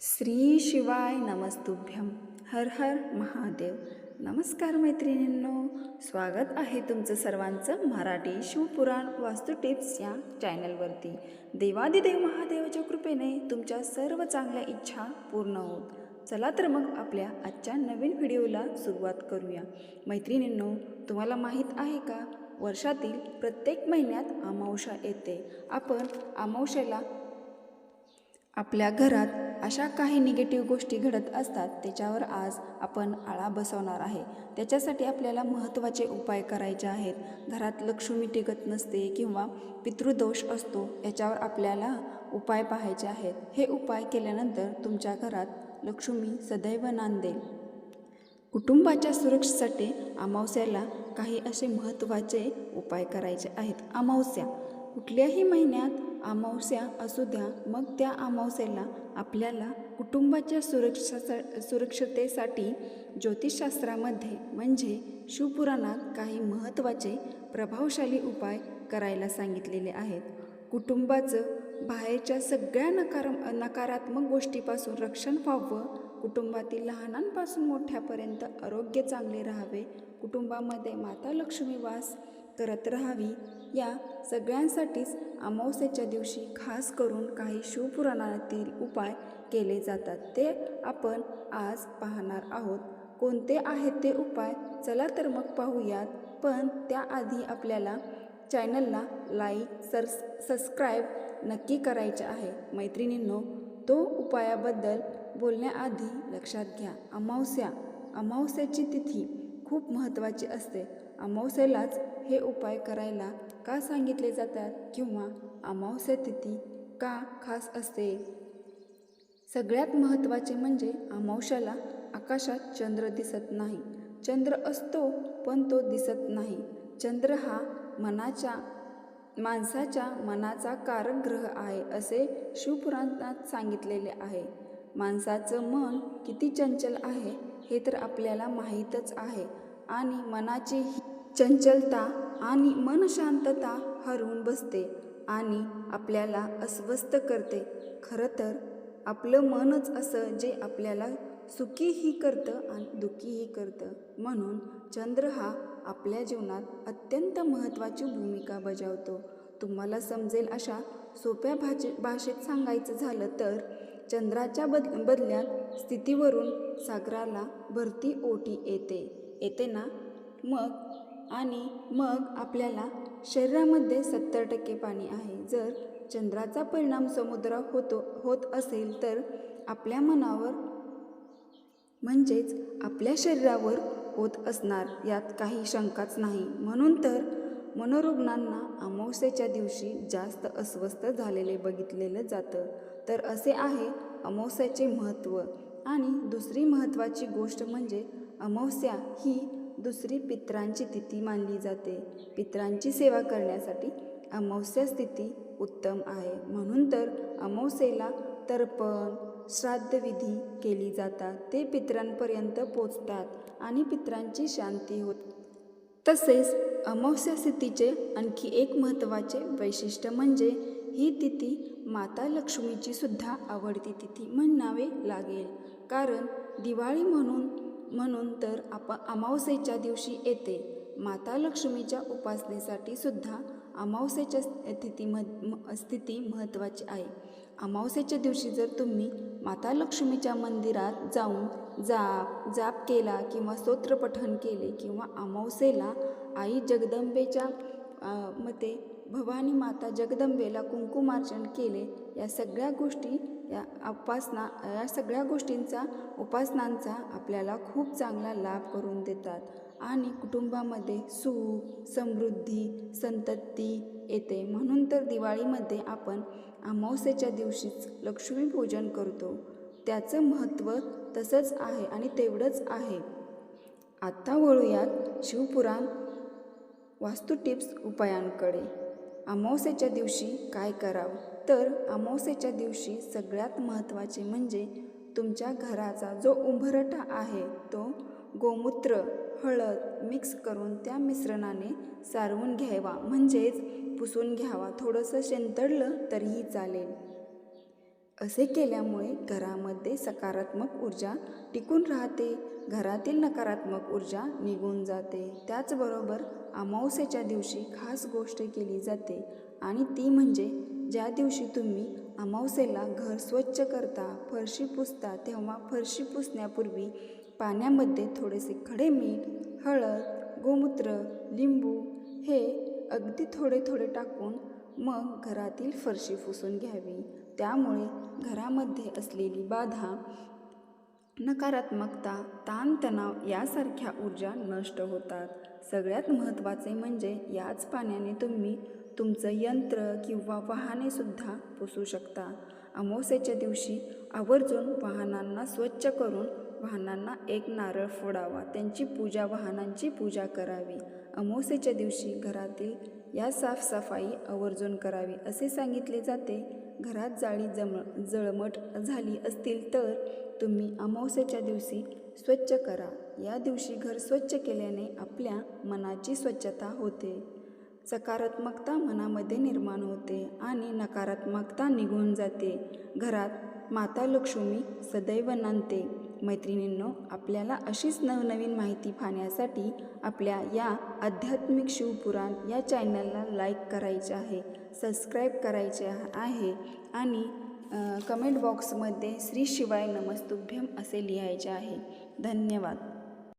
श्री शिवाय नमस्तुभ्यम हर हर महादेव. नमस्कार मैत्रिणींनो. स्वागत आहे तुमचं सर्वांचं मराठी शिवपुराण वास्तू टिप्स या चॅनलवरती. देवादिदेव महादेवाच्या कृपेने तुमच्या सर्व चांगल्या इच्छा पूर्ण होत. चला तर मग आपल्या आजच्या नवीन व्हिडिओला सुरुवात करूया. मैत्रिणींनो तुम्हाला माहीत आहे का? वर्षातील प्रत्येक महिन्यात अमावस्या येते. आपण अमावस्याला आपल्या घरात अशा काही निगेटिव्ह गोष्टी घडत असतात त्याच्यावर आज आपण आळा बसवणार आहे. त्याच्यासाठी आपल्याला महत्त्वाचे उपाय करायचे आहेत. घरात लक्ष्मी टिकत नसते किंवा पितृदोष असतो याच्यावर आपल्याला उपाय पाहायचे आहेत. हे उपाय केल्यानंतर तुमच्या घरात लक्ष्मी सदैव नांदेल. कुटुंबाच्या सुरक्षेसाठी अमावस्याला काही असे महत्त्वाचे उपाय करायचे आहेत. अमावस्या कुठल्याही महिन्यात अमावस्या असू द्या मग त्या अमावस्येला आपल्याला कुटुंबाच्या सुरक्षा सुरक्षतेसाठी ज्योतिषशास्त्रामध्ये म्हणजे शिवपुराणात काही महत्त्वाचे प्रभावशाली उपाय करायला सांगितलेले आहेत. कुटुंबाचं बाहेरच्या सगळ्या नकार नकारात्मक गोष्टीपासून रक्षण व्हावं कुटुंबातील लहानांपासून मोठ्यापर्यंत आरोग्य चांगले राहावे कुटुंबामध्ये माता लक्ष्मी वास करत राहावी या सगळ्यांसाठीच अमावस्येच्या दिवशी खास करून काही शिवपुराणातील उपाय केले जातात. ते आपण आज पाहणार आहोत. कोणते आहेत ते उपाय? चला तर मग पाहूयात. पण त्याआधी आपल्याला चॅनलला लाईक सर सबस्क्राईब नक्की करायचे आहे. मैत्रिणींनो तो उपायाबद्दल बोलण्याआधी लक्षात घ्या. अमावस्या अमावस्याची तिथी खूप महत्त्वाची असते. अमावस्येलाच हे उपाय करायला का सांगितले जातात किंवा अमावस्या तिथी का खास असते? सगळ्यात महत्त्वाचे म्हणजे अमावस्याला आकाशात चंद्र दिसत नाही. चंद्र असतो पण तो दिसत नाही. चंद्र हा मनाच्या माणसाच्या मनाचा कारक ग्रह आहे असे शिवपुराणात सांगितलेले आहे. माणसाचं मन किती चंचल आहे हे तर आपल्याला माहीतच आहे. आणि मनाची चंचलता आणि मन शांतता हरवून बसते आणि आपल्याला अस्वस्थ करते. खरं तर आपलं मनच असं जे आपल्याला सुखीही करतं आणि दुःखीही करतं. म्हणून चंद्र हा आपल्या जीवनात अत्यंत महत्त्वाची भूमिका बजावतो. तुम्हाला समजेल अशा सोप्या भाषे भाषेत सांगायचं झालं तर चंद्राच्या बद बदल्यात स्थितीवरून सागराला भरती ओटी येते. येते ना? मग? आणि मग आपल्याला शरीरामध्ये सत्तर टक्के पाणी आहे. जर चंद्राचा परिणाम समुद्र होतो होत असेल तर आपल्या मनावर म्हणजेच आपल्या शरीरावर होत असणार यात काही शंकाच नाही. म्हणून तर मनोरुग्णांना अमावस्येच्या दिवशी जास्त अस्वस्थ झालेले बघितलेलं जातं. तर असे आहे अमावस्याचे महत्त्व. आणि दुसरी महत्त्वाची गोष्ट म्हणजे अमावस्या ही दुसरी पित्रांची तिथी मानली जाते. पित्रांची सेवा करण्यासाठी अमावस्या स्थिती उत्तम आहे. म्हणून तर अमावस्येला तर्पण श्राद्धविधी केली जातात. ते पित्रांपर्यंत पोचतात आणि पित्रांची शांती होत. तसेच अमावस्या स्थितीचे आणखी एक महत्त्वाचे वैशिष्ट्य म्हणजे ही तिथी माता लक्ष्मीची सुद्धा आवडती तिथी म्हणावे लागेल. कारण दिवाळी म्हणून म्हणून तर आप अमावस्येच्या दिवशी येते. माता लक्ष्मीच्या उपासनेसाठी सुद्धा अमावस्येच्या स्थिती मह स्थिती महत्त्वाची आहे. अमावस्येच्या दिवशी जर तुम्ही माता लक्ष्मीच्या मंदिरात जाऊन जाप जाप केला किंवा स्तोत्रपठण केले किंवा अमावस्येला आई जगदंबेच्या मते भवानी माता जगदंबेला कुंकुमार्चन केले या सगळ्या गोष्टी या उपासना या सगळ्या गोष्टींचा उपासनांचा आपल्याला खूप चांगला लाभ करून देतात. आणि कुटुंबामध्ये सुख समृद्धी संतती येते. म्हणून तर दिवाळीमध्ये आपण अमावस्येच्या दिवशीच लक्ष्मीपूजन करतो. त्याचं महत्त्व तसंच आहे आणि तेवढंच आहे. आत्ता वळूयात शिवपुराण वास्तू टिप्स उपायांकडे. अमावस्येच्या दिवशी काय करावं? तर अमावस्येच्या दिवशी सगळ्यात महत्त्वाचे म्हणजे तुमच्या घराचा जो उंबरठा आहे तो गोमूत्र हळद मिक्स करून त्या मिश्रणाने सारवून घ्यावा. म्हणजेच पुसून घ्यावा. थोडंसं शेंतडलं तरीही चालेल. असे केल्यामुळे घरामध्ये सकारात्मक ऊर्जा टिकून राहते. घरातील नकारात्मक ऊर्जा निघून जाते. त्याचबरोबर अमावस्येच्या दिवशी खास गोष्ट केली जाते आणि ती म्हणजे ज्या दिवशी तुम्ही अमावस्येला घर स्वच्छ करता फरशी पुसता तेव्हा फरशी पुसण्यापूर्वी पाण्यामध्ये थोडेसे खडे मीठ हळद गोमूत्र लिंबू हे अगदी थोडे थोडे टाकून मग घरातील फरशी पुसून घ्यावी. त्यामुळे घरामध्ये असलेली बाधा नकारात्मकता ताणतणाव यासारख्या ऊर्जा नष्ट होतात. सगळ्यात महत्त्वाचे म्हणजे याच पाण्याने तुम्ही तुमचं यंत्र किंवा वाहनेसुद्धा पुसू शकता. अमावस्येच्या दिवशी आवर्जून वाहनांना स्वच्छ करून वाहनांना एक नारळ फोडावा. त्यांची पूजा वाहनांची पूजा करावी. अमावस्येच्या दिवशी घरातील या साफसफाई आवर्जून करावी असे सांगितले जाते. घरात जाळी जम जळमट झाली असतील तर तुम्ही अमावस्याच्या दिवशी स्वच्छ करा. या दिवशी घर स्वच्छ केल्याने आपल्या मनाची स्वच्छता होते. सकारात्मकता मनामध्ये निर्माण होते आणि नकारात्मकता निघून जाते. घरात माता लक्ष्मी सदैव नांदते. मैत्रिणींनो आपल्याला अशीच नवनवीन माहिती पाहण्यासाठी आपल्या या आध्यात्मिक शिवपुराण या चॅनलला लाईक करायचे आहे सबस्क्राईब करायचे आहे आणि कमेंट बॉक्समध्ये श्री शिवाय नमस्तुभ्यम असे लिहायचे आहे. धन्यवाद.